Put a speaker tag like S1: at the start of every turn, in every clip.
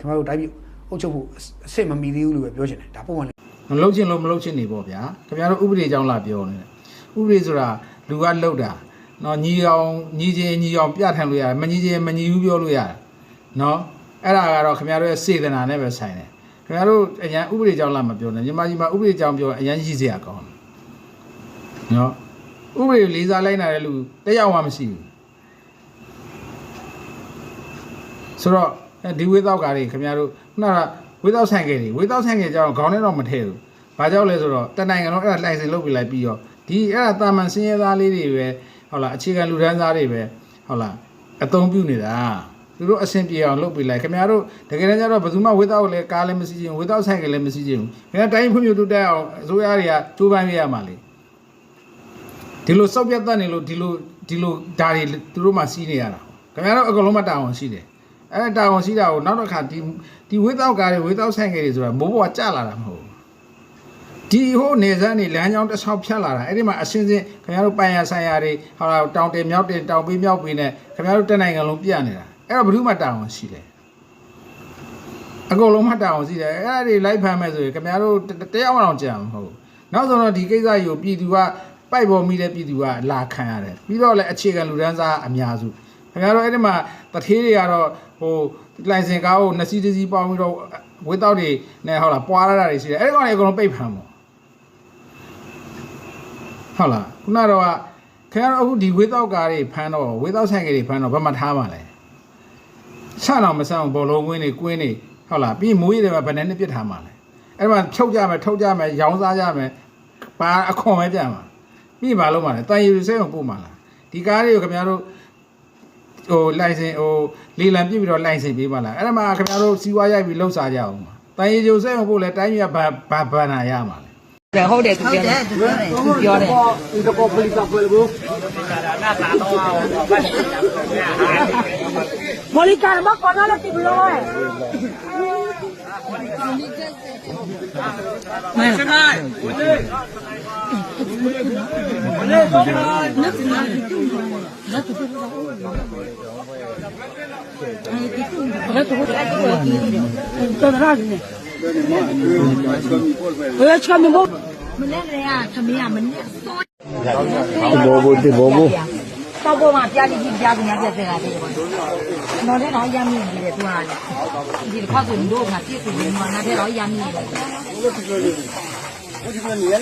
S1: ခင်ဗျားတို့တိုင်းပြည်အုပ်ချုပ်ဖို့အဆင့်မမီသေးဘူးလို့ပဲပြောချင်တယ်ဒါပုံမှန်လေး
S2: မလုံးချင်းလို့မလုံးချင်းနေပေါ့ဗျာခင်ဗျားတို့ဥပဒေကြောင်းလာပြောနေတယ်ဥပဒေဆိုတာလူကလှုပ်တာနော်ညီအောင်ညီချင်းညီအောင်ပြထန်လို့ရတယ်မညီချင်းမညီဘူးပြောလို့ရတယ်နော်အဲ့ဒါကတော့ခင်ဗျားတို့ရဲ့စေတနာနဲ့ပဲဆိုင်တယ်ခင်ဗျားတို့အရန်ဥပဒေကြောင်းလာမပြောနဲ့ညီမကြီးမဥပဒေကြောင်းပြောရင်အရန်ရှိစရာကောင်းတယ်နော်ဥပဒေကိုလေးစားလိုက်နိုင်တဲ့လူတစ်ယောက်မှမရှိဘူးဆိုတော့ ဒီဝေးတော့ကားတွေခင်ဗျားတို့ခုနကဝေးတော့ဆိုင်ကယ်တွေဝေးတော့ဆိုင်ကယ်ကြောင်းခေါင်းထဲတော့မထည့်ဘူး။ဘာကြောင့်လဲဆိုတော့တနိုင်ငံလုံးအဲ့ဒါလိုင်စင်လုပ်ပြီးလိုက်ပြီးတော့ဒီအဲ့ဒါတာမန်စင်းရဲသားလေးတွေပဲဟုတ်လားအခြေခံလူဒန်းသားတွေပဲဟုတ်လားအသုံးပြုနေတာသူတို့အဆင်ပြေအောင်လုပ်ပြီးလိုက်ခင်ဗျားတို့တကယ်တမ်းကျတော့ဘယ်သူမှဝေသောလည်းကားလည်းမရှိချင်ဝေသောဆိုင်ကလည်းမရှိချင်ဘူးခင်ဗျားတိုင်းဖွံ့ဖြိုးတိုးတက်အောင်အစိုးရတွေကကြိုးပမ်းရရမှာလေဒီလိုစောက်ပြတ်တတ်နေလို့ဒီလိုဒီလိုဓာတ်တွေသူတို့မှစီးနေရတာခင်ဗျားတို့အကုန်လုံးမတာဝန်ရှိတယ် အဲ့ဒါတာဝန်ရှိတာကိုနောက်တစ်ခါဒီဒီဝေသောကားတွေဝေသောဆိုင်ကတွေဆိုတာမိုးဘွားကြလာတာမဟုတ်ဘူးဒီဟိုနေစမ်းနေလမ်းကြောင်းတစ်ဆောက်ဖြတ်လာတာအဲ့ဒီမှာအစင်းစင်းခင်ဗျားတို့ပိုင်ရဆိုင်ရာတွေဟာလာတောင်တင်မြောက်တင်တောင်ပေးမြောက်ပေးနဲ့ခင်ဗျားတို့တက်နိုင်ငံလုံးပြနေတာအဲ့တော့ဘယ်သူမှတာဝန်ရှိတယ်အကုန်လုံးမှတာဝန်ရှိတယ်အဲ့ဒါတွေလိုက်ဖမ်းမယ်ဆိုရင်ခင်ဗျားတို့တတရားမှတော့ကြံမဟုတ်ဘူးနောက်ဆုံးတော့ဒီကိစ္စကြီးကိုပြည်သူကပိုက်ပေါ်မိတဲ့ပြည်သူကလာခံရတယ်ပြီးတော့လည်းအခြေခံလူဒန်းစားအများစုခင်ဗျားတို့အဲ့ဒီမှာတထေးတွေကတော့ ဟိုလိုင်စင်ကားကိုနှစ်စီးတစ်စီးပေါင်းပြီးတော့ဝေးတော့တွေနဲ့ဟုတ်လားပွာရတာတွေရှိတယ်အဲ့ဒီကောင်တွေအကုန်လုံးပိတ်ဖမ်းပေါ့ဟုတ်လားခုနတော့ကခင်ဗျားတို့အခုဒီဝေးတော့ကားတွေဖမ်းတော့ဝေးတော့ဆိုင်ကတွေဖမ်းတော့ဘယ်မှာထားမှာလဲဆန့်တော့မဆန့်ဘူးဘောလုံးကွင်းတွေကွင်းတွေဟုတ်လားပြီးမိုးရည်တွေမှာဘယ်နဲ့နှစ်ပြစ်ထားမှာလဲအဲ့မှာချုပ်ကြမယ်ထုတ်ကြမယ်ရောင်းစားကြမယ်ပါအခွန်ပဲပြန်မှာပြီးမလုပ်မှာလဲတန်ရီစိတ်အောင်ပို့မှာလားဒီကားတွေကိုခင်ဗျားတို့ ဟိုလိုင်စင်ဟိုလေလံပြစ်ပြီးတော့လိုင်စင်ပေးပါလားအဲ့ဒါမှခင်ဗျားတို့စီးပွားရိုက်ပြီးလှုပ်ရှားကြအောင်ပါတန်ရီကျိုစိတ်အောင်ပို့လဲတိုင်းပြည်ကဘာဘာဘာနာရမှာလဲ
S3: တယ်ဟုတ်တယ်သူပြောတယ်သူပြောတယ်
S1: ဒီတော့ပလီစာပွဲလို့
S4: မော်လီကန်မကောနာလို့တိဘလို့
S3: မှန်
S4: တော်ရနေ ဘယ်ချမ်းမို့
S3: မနေ့ကတည်းကသမီးကမနေ့စော
S5: ဘောဘောတိဘောဘော
S3: တော့ပေါ်မှာပြားကြီးပြားကြီးပြားပြားတယ်နော်တဲ့တော့ရမ်းမြင့်နေတယ်သူကဒီတစ်ခါဆိုတော့ငါပြည့်စုံနေမှာငါတဲ့တော့ရမ်းမြ င့်နေတယ်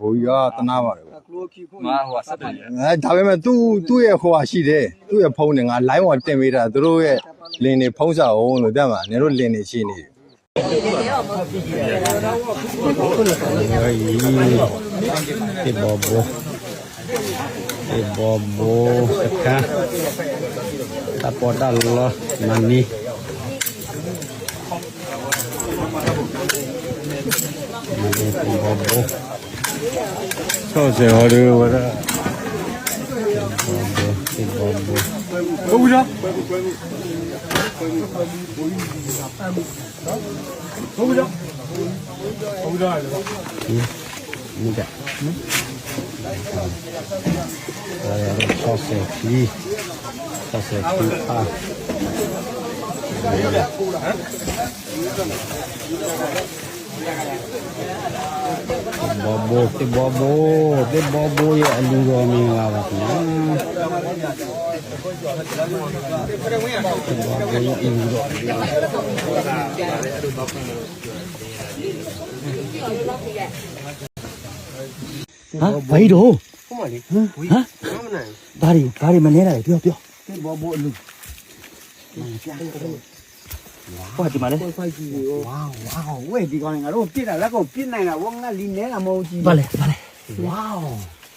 S5: ဘိုးကြီးကတနာပါတယ်ဗျာငါဟိုဆက်တယ်အဲဒါပေမဲ့သူ့သူ့ရဲ့ဟိုဟာရှိတယ်သူ့ရဲ့ဖုန်းနဲ့ငါ line ဝတင်ပေးတာသူတို့ရဲ့လင်းနေဖုန်းစာအောင်လို့တက်မှာနင်တို့လင်းနေရှိနေတယ်ဒီဘောဘောဒီဘောဘောစကား ta bỏ ta lo nằm đi mà đi cùng bò bố sao sẽ họ đưa vào đó Đâu ra? Đâu ra? Đâu ra? mica ça c'est cuit ça c'est cuit ah. Bobo, ti bobo, ti bobo ya lugo mi ngawat na. Ti bobo ya lugo. ဟမ်ဘိုင်တော့ဟုတ်မလေးဟမ်ဘာမနိုင်ဒါတွေဒါတွေမနေရတယ်ပြောပြောဘောဘောလူဟုတ်ဒီမှာလေ
S1: ဝါဝါဝဲဒီကောင်ငါတို့ပြစ်တာလက်ကောင်ပြစ်နိုင်တာဝငါလီနေတာမဟုတ်ကြီး
S5: ဘာလဲဘာလဲ
S1: ဝါ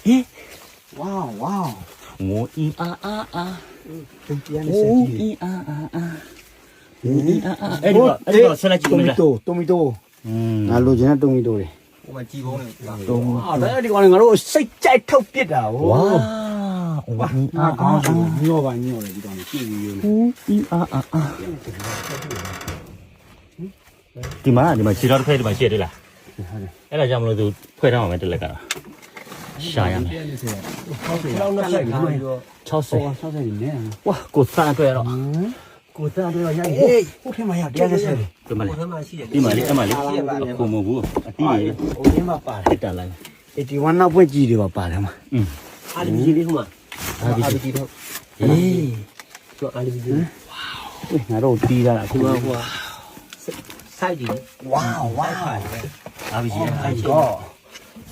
S5: ဟင်
S1: ဝါဝါ
S5: ငိုအင်းအာအာအာ
S1: တင်ပြန်နေစက်ကြီး
S5: အင်းအာအာအာအင်းအာအာအဲ့ဒီတော့အဲ့ဒီတော့ဆက်လိုက်ကြည့်
S1: ဦး
S5: မလား
S1: တိုမီတိုငါလိုချင်တဲ့တိုမီတိုတွေ
S5: ဟိုမှာကြည်ပုံးနေ
S1: တိုမီအာဒါဒီကောင်ငါတို့စိတ်ကြိုက်ထုတ်ပြစ်တာဟို
S5: ဝါဝါ
S1: အာအာညောပါညောတယ်ဒီကောင်ကြည့်ပြီးရော
S5: အိုးအီအာအာအာဒီမှာဒီမှာခြေတော်တစ်ဖက်ဒီမှာရှိရတယ်လားအဲ့ဒါကြောင့်မလို့သူဖွဲ့ထားမှာပဲတက်လက်ကတော့
S6: ရှာရမယ်
S1: လောက်နဲ့ဆိုင်လို့
S6: 60
S1: ဆောက်ဆိုင်နေတယ်
S6: ဝါကိုစမ်းတွေ့တော့
S1: ကိုသားတော့ရဟေးဟိုထဲမှာရတရားဆက်တယ်
S6: ဒီမှာလေဒီမှာလေအမလေးအခုမဟုတ်ဘူးအတီးရေ
S1: ဟိုထဲမှာပါတယ်
S6: တက်တက်လိုက်
S1: 81နောက်ပွဲကြီးတွေပါပါတယ်မှာ
S6: อืม
S1: အာလီကြီးလေးဟိုမှာ
S6: အားဒီဒီတော့
S1: ဟေးကျော်အာလီကြီးဝေးငါတို့တီးတာအခုဟိုဟာ
S7: ဆိုင်ဒီ
S1: ဝါဝါ
S6: အားပြီး
S1: အိုင်ကော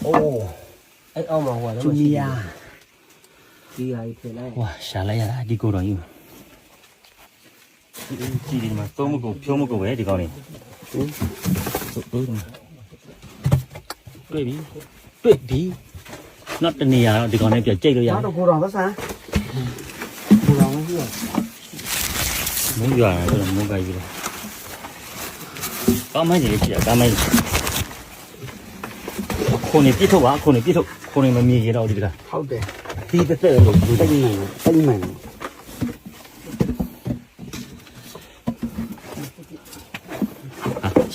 S1: အိုး
S7: အဲ့အောက်မှာဟိုက
S1: ချူကြီးယာ
S7: ဒီဟာကြီးပြင်လိုက်
S6: ဝါရှာလိုက်ရတာဒီကိုတော်ကြီး ကြည့်ဒီမှာသုံးမကုန်ဖြုံးမကုန်ပဲဒီကောင်းလေးဟုတ်ဟုတ်တွေ့ပြီတွေ့ပြီနောက်တနေရာတော့ဒီကောင်းလေးပြကြိတ်လို့ရ
S1: နောက်တော့ကိုတော်သဆန်းကိုတော်မရှိတော့
S6: မုန်းကြရတယ်ဆိုတော့မုန်းကြကြီးလို့ကောင်းမကြီးရှိတာကောင်းမကြီးခုန်နေပြစ်ထုတ်ပါခုန်နေပြစ်ထုတ်ခုန်နေမမြင်ရတော့ဒီက
S1: ဟုတ်တယ်
S6: ဒီတက်တက်လို့
S1: တိတ်နိုင်တိတ်နိုင်
S6: အာ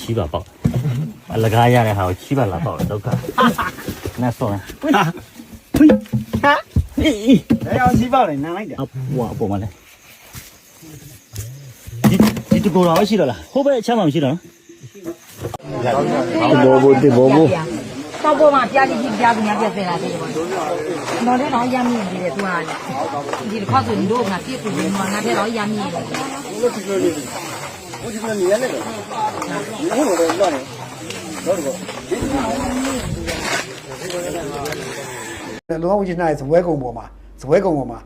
S6: ချီးပါပေါ့အလကားရတဲ့ဟာကိုချီးပါလာပေါ့ဒုက္ခနဲ့ဆောင်း
S1: ဖွင့်ဖွင့်ဟာအေးအေးလည်းအောင်စီးပါလေနားလိုက်တယ်
S6: အပွားအပေါ်မှာလဲဒီဒီတကောတော့ရှိတော့လားဟိုဘက်အချမ်းမှမရှိတော့နော်
S5: ဘောဘောတေဘောဘော
S3: တောက်ပေါ်မှာပြားလေးကြီးပြားကများပြက်စဲလာတယ်ပေါ့နော်တဲ့တော့ရမ်းမြင့်နေတယ်သူကဒီတစ်ခါဆိုရင်တို့ကပြည့်စုံနေမှာငါတဲ့တော့ရမ်းမြင့်နေ တယ်
S8: လုံလောက်ဝိချနာရဲ့ဇပွဲကုံပေါ်မှာဇပွဲကုံပေါ်မှာ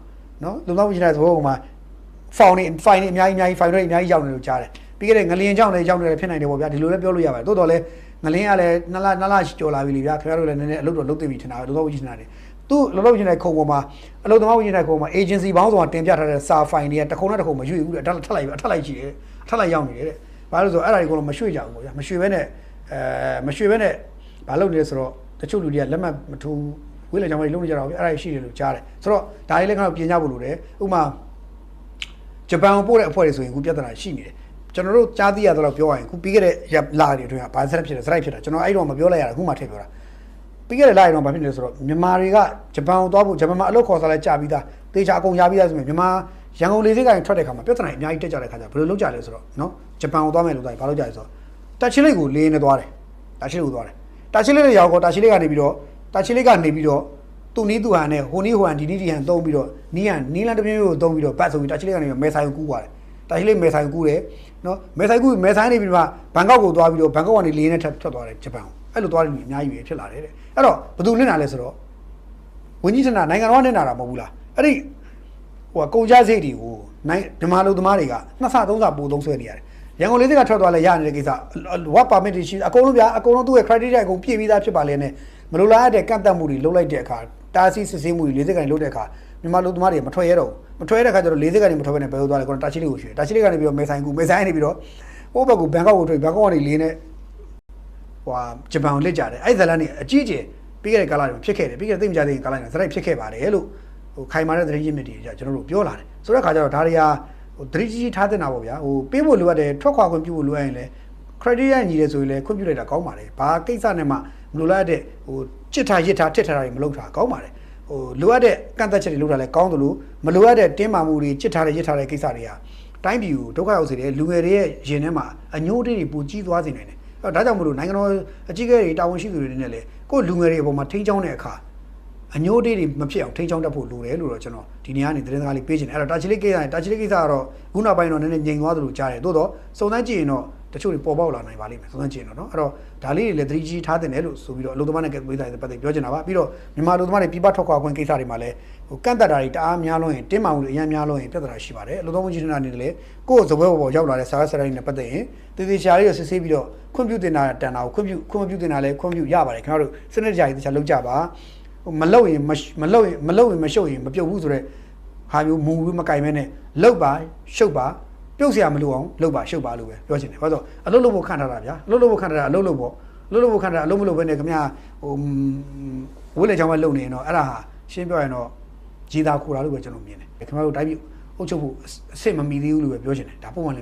S8: နော်လုံလောက်ဝိချနာရဲ့ဇပွဲကုံမှာဖောင်နေဖိုင်နေအများကြီးအများကြီးဖိုင်တွေအများကြီးရောက်နေလို့ကြားတယ်ပြီးခဲ့တဲ့ငလျင်ကြောင့်လည်းရောက်နေတယ်ဖြစ်နိုင်တယ်ပေါ့ဗျာဒီလိုလည်းပြောလို့ရပါတယ်တိုးတော်လည်းငလျင်ကလည်းနှစ်လနှစ်လကျော်လာပြီလေဗျာခင်ဗျားတို့လည်းနည်းနည်းအလုပ်တော့လုပ်သိပြီထင်တာပဲလုံလောက်ဝိချနာတွေသူ့လုံလောက်ဝိချနာရဲ့ခုံပေါ်မှာအလုပ်သမားဝိချနာရဲ့ခုံမှာ agency ဘောင်းဆောင်တင်ပြထားတဲ့စာဖိုင်တွေကတစ်ခုနဲ့တစ်ခုမရွေ့ဘူးတဲ့အထက်ထက်လိုက်ပဲအထက်လိုက်ကြည့်တယ်အထက်လိုက်ရောက်နေတယ်တဲ့ ဘာလို့လဲဆိုတော့အဲ့ဒါတွေကိုတော့မရွှေ့ကြဘူးပေါ့ဗျာမရွှေ့ဘဲနဲ့အဲမရွှေ့ဘဲနဲ့ဘာလုပ်နေလဲဆိုတော့တချို့လူတွေကလက်မှတ်မထိုးဝိလေကြောင့်မလုံးနေကြတော့ဗျအဲ့ဒါရှိတယ်လို့ကြားတယ်ဆိုတော့ဒါလေးလည်းကတော့ပြင်ကြဖို့လိုတယ်ဥပမာဂျပန်ကိုပို့တဲ့အဖွဲ့တွေဆိုရင်အခုပြဿနာရှိနေတယ်ကျွန်တော်တို့ကြားသိရတော့ပြောရရင်အခုပြီးခဲ့တဲ့ရက်လာတွေအတွင်းကဘာဆက်ဖြစ်တယ်စရိုက်ဖြစ်တာကျွန်တော်အဲ့တော့မပြောလိုက်ရတာအခုမှထည့်ပြောတာပြီးခဲ့တဲ့လာရင်တော့ဘာဖြစ်နေလဲဆိုတော့မြန်မာတွေကဂျပန်ကိုသွားဖို့ဂျပန်မှာအလုပ်ခေါ်စားလဲကြာပြီးသားတေချာအကုန်ရပြီးသားဆိုရင်မြန်မာ ရန်ကုန်လေဆိပ်ကနေထွက်တဲ့ခါမှာပြဿနာအများကြီးတက်ကြတဲ့ခါကျဘယ်လိုလုပ်ကြလဲဆိုတော့နော်ဂျပန်ကိုသွားမယ်လို့သွားရင်ဘာလုပ်ကြလဲဆိုတော့တက်ချီလိတ်ကိုလေးနေသွားတယ်တက်ချီလိတ်ကိုသွားတယ်တက်ချီလိတ်နဲ့ရောက်တော့တက်ချီလိတ်ကနေပြီးတော့တက်ချီလိတ်ကနေပြီးတော့သူနီးသူဟန်နဲ့ဟိုနီးဟိုဟန်ဒီနီးဒီဟန်သုံးပြီးတော့နီးဟန်နီးလန်တစ်ပြင်းကိုသုံးပြီးတော့ဘတ်ဆိုပြီးတက်ချီလိတ်ကနေမဲဆိုင်ကိုကူးသွားတယ်တက်ချီလိတ်မဲဆိုင်ကိုကူးတယ်နော်မဲဆိုင်ကူးမဲဆိုင်နေပြီးတော့ဘန်ကောက်ကိုသွားပြီးတော့ဘန်ကောက်ကနေလေးနဲ့ထပ်ထွက်သွားတယ်ဂျပန်ကိုအဲ့လိုသွားတယ်လူအများကြီးပဲဖြစ်လာတယ်တဲ့အဲ့တော့ဘယ်သူလင့်တာလဲဆိုတော့ဝင်းကြီးဌာနနိုင်ငံတော်ကနေတာတာမဟုတ်ဘူးလားအဲ့ဒီ ဟိုကကုန်ကြစိတ်တွေကိုနိုင်ဓမ္မလူသမားတွေကနှစ်ဆသုံးဆပိုသုံးဆွဲနေရတယ်ရန်ကုန်လေးစကထွက်သွားလဲရနေတဲ့ကိစ္စဝတ်ပါမစ်တွေရှိအကုန်လုံးဗျာအကုန်လုံးသူ့ရဲ့ criteria အကုန်ပြည့်ပြီးသားဖြစ်ပါလေနဲ့မလိုလားတဲ့ကန့်တက်မှုတွေလုပ်လိုက်တဲ့အခါတားဆီးစစ်ဆေးမှုတွေလေးစကနေလုပ်တဲ့အခါမြန်မာလူသမားတွေမထွက်ရတော့ဘူးမထွက်ရတဲ့အခါကျတော့လေးစကနေမထွက်ဘဲနဲ့ဘယ်လိုသွားလဲကောတာချီလေးကိုရွှေ့တာချီလေးကနေပြီးတော့မေဆိုင်ကူမေဆိုင်ကနေပြီးတော့ဟိုဘက်ကဘန်ကောက်ကိုထွက်ဘန်ကောက်ကနေလေးနဲ့ဟိုဟာဂျပန်ကိုလက်ကြတယ်အဲ့ဒီဇလန်နေအကြီးကျယ်ပြီးခဲ့တဲ့ကာလတွေမှာဖြစ်ခဲ့တယ်ပြီးခဲ့တဲ့သိမကြတဲ့ကာလတွေမှာဇလိုက်ဖြစ်ခဲ့ပါတယ်လို့ ဟိုခိုင်မာတဲ့သတင်းရင်းမြစ်တွေကြကျွန်တော်တို့ပြောလာတယ်ဆိုတဲ့အခါကျတော့ဒါတွေကဟိုသတိကြီးကြီးထားတင်တာပေါ့ဗျာဟိုပေးဖို့လိုအပ်တယ်ထွက်ခွာခွင့်ပြုဖို့လိုအပ်ရင်လည်း criteria ညီတယ်ဆိုရင်လည်းခွင့်ပြုလိုက်တာကောင်းပါတယ်ဘာကိစ္စနဲ့မှမလိုလားတဲ့ဟိုချစ်ထားရစ်ထားထစ်ထားတာတွေမလုပ်တာကောင်းပါတယ်ဟိုလိုအပ်တဲ့ကန့်သက်ချက်တွေလုပ်တာလည်းကောင်းသလိုမလိုအပ်တဲ့တင်းမာမှုတွေချစ်ထားတဲ့ရစ်ထားတဲ့ကိစ္စတွေကတိုင်းပြည်ကိုဒုက္ခရောက်စေတယ်လူငယ်တွေရဲ့ရင်ထဲမှာအညိုးတေးတွေပူကြီးသွားစေနိုင်တယ်အဲ့တော့ဒါကြောင့်မလို့နိုင်ငံတော်အကြီးအကဲတွေတာဝန်ရှိသူတွေနဲ့လည်းကိုယ့်လူငယ်တွေအပေါ်မှာထိန်းချောင်းတဲ့အခါ အညိုးတေးတွေမဖြစ်အောင်ထိန်းချောင်းတတ်ဖို့လိုတယ်လို့တော့ကျွန်တော်ဒီနေ့ကနေသတင်းစကားလေးပေးချင်တယ်အဲ့တော့တာချီလေးကိစ္စနဲ့တာချီလေးကိစ္စကတော့ခုနောက်ပိုင်းတော့နည်းနည်းငြိမ်သွားသလိုကြားတယ်သို့တော့စုံစမ်းကြည့်ရင်တော့တချို့တွေပေါ်ပေါက်လာနိုင်ပါလိမ့်မယ်စုံစမ်းကြည့်ရင်တော့နော်အဲ့တော့ဒါလေးတွေလည်းသတိကြီးထားတင်တယ်လို့ဆိုပြီးတော့အလုပ်သမားနဲ့ကိစ္စတွေပတ်သက်ပြောချင်တာပါပြီးတော့မြန်မာအလုပ်သမားတွေပြပထွက်ခွာခွင့်ကိစ္စတွေမှာလည်းဟိုကန့်သက်တာတွေတအားများလို့ရင်တင်းမာမှုတွေအများများလို့ရင်ပြဿနာရှိပါတယ်အလုပ်သမားကြီးဌာနအနေနဲ့လည်းကိုယ့်ဇပွဲပေါ်ပေါ်ရောက်လာတဲ့စာရစရိုင်းနဲ့ပတ်သက်ရင်တည်တည်ရှားလေးကိုစစ်ဆေးပြီးတော့ခွင့်ပြုတင်တာတန်တာကိုခွင့်ပြုခွင့်မပြုတင်တာလည်းခွင့်ပြုရပါတယ်ခင်ဗျားတို့စနစ်တကျကြီးတခြားလုပ်ကြပါဟို မလုပ်ရင်မလုပ်ရင်မလုပ်ရင်မရှုပ်ရင်မပြုတ်ဘူးဆိုတော့ဟာမျိုးမူဘူးမကင်မဲနဲ့လုပ်ပါရှုပ်ပါပြုတ်เสียမလို့အောင်လုပ်ပါရှုပ်ပါလို့ပဲပြောချင်တယ်ဘာလို့အလုပ်လုပ်ဖို့ခန့်ထားတာဗျာအလုပ်လုပ်ဖို့ခန့်ထားတာအလုပ်လုပ်ဖို့အလုပ်လုပ်ဖို့ခန့်ထားတာအလုပ်မလုပ်ဘဲနဲ့ခင်ဗျာဟိုဝိလေချောင်းပဲလုပ်နေရင်တော့အဲ့ဒါဟာရှင်းပြောရင်တော့ဂျီတာခူတာလို့ပဲကျွန်တော်မြင်တယ်ခင်ဗျားတို့တိုင်းပြည်အုပ်ချုပ်ဖို့အစ်စ်မမီသေးဘူးလို့ပဲပြောချင်တယ်ဒါပုံမှန်လည်း